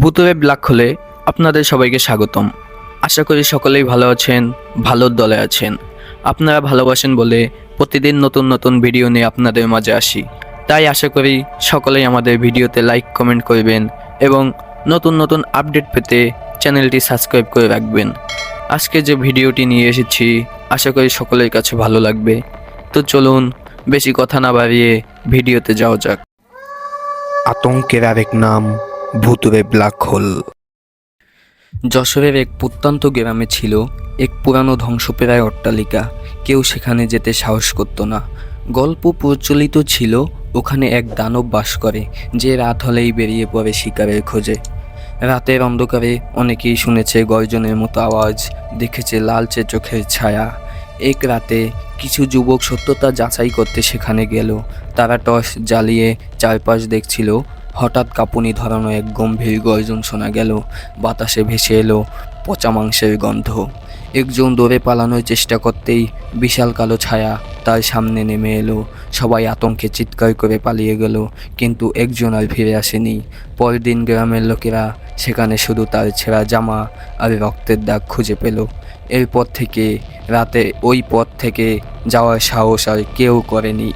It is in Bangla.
বুতুরে ব্ল্যাক হলে আপনাদের সবাইকে স্বাগতম। আশা করি সকলেই ভালো আছেন ভালোর দলে আছেন। আপনারা ভালোবাসেন বলে প্রতিদিন নতুন নতুন ভিডিও নিয়ে আপনাদের মাঝে আসি। তাই আশা করি সকলেই আমাদের ভিডিওতে লাইক কমেন্ট করবেন এবং নতুন নতুন আপডেট পেতে চ্যানেলটি সাবস্ক্রাইব করে রাখবেন। আজকে যে ভিডিওটি নিয়ে এসেছি, আশা করি সকলের কাছে ভালো লাগবে। তো চলুন বেশি কথা না বাড়িয়ে ভিডিওতে যাওয়া যাক। আতঙ্কের আরেক নাম ভুতুরে ব্ল্যাক হোল। যশোরের এক প্রত্যন্ত গ্রামে ছিল এক পুরানো ধ্বংসপ্রায় অট্টালিকা। কেউ সেখানে যেতে সাহস করতো না। গল্প প্রচলিত ছিল, ওখানে এক দানব বাস করে, যে রাত হলেই বেরিয়ে পড়ে শিকারের খোঁজে। রাতের অন্ধকারে অনেকেই শুনেছে গর্জনের মতো আওয়াজ, দেখেছে লালচে চোখের ছায়া। এক রাতে কিছু যুবক সত্যতা যাচাই করতে সেখানে গেল। তারা টস জ্বালিয়ে চারপাশ দেখছিল হঠাৎ কাঁপুনি ধরানো এক গম্ভীর গর্জন শোনা গেল। বাতাসে ভেসে এলো পচা মাংসের গন্ধ। একজন দৌড়ে পালানোর চেষ্টা করতেই বিশাল কালো ছায়া তার সামনে নেমে এলো। সবাই আতঙ্কে চিৎকার করে পালিয়ে গেল, কিন্তু একজন আর ফিরে আসেনি। পরদিন গ্রামের লোকেরা সেখানে শুধু তার ছেঁড়া জামা আর রক্তের দাগ খুঁজে পেল। এরপর থেকে, রাতে ওই পথ থেকে যাওয়ার সাহস আর কেউ করেনি।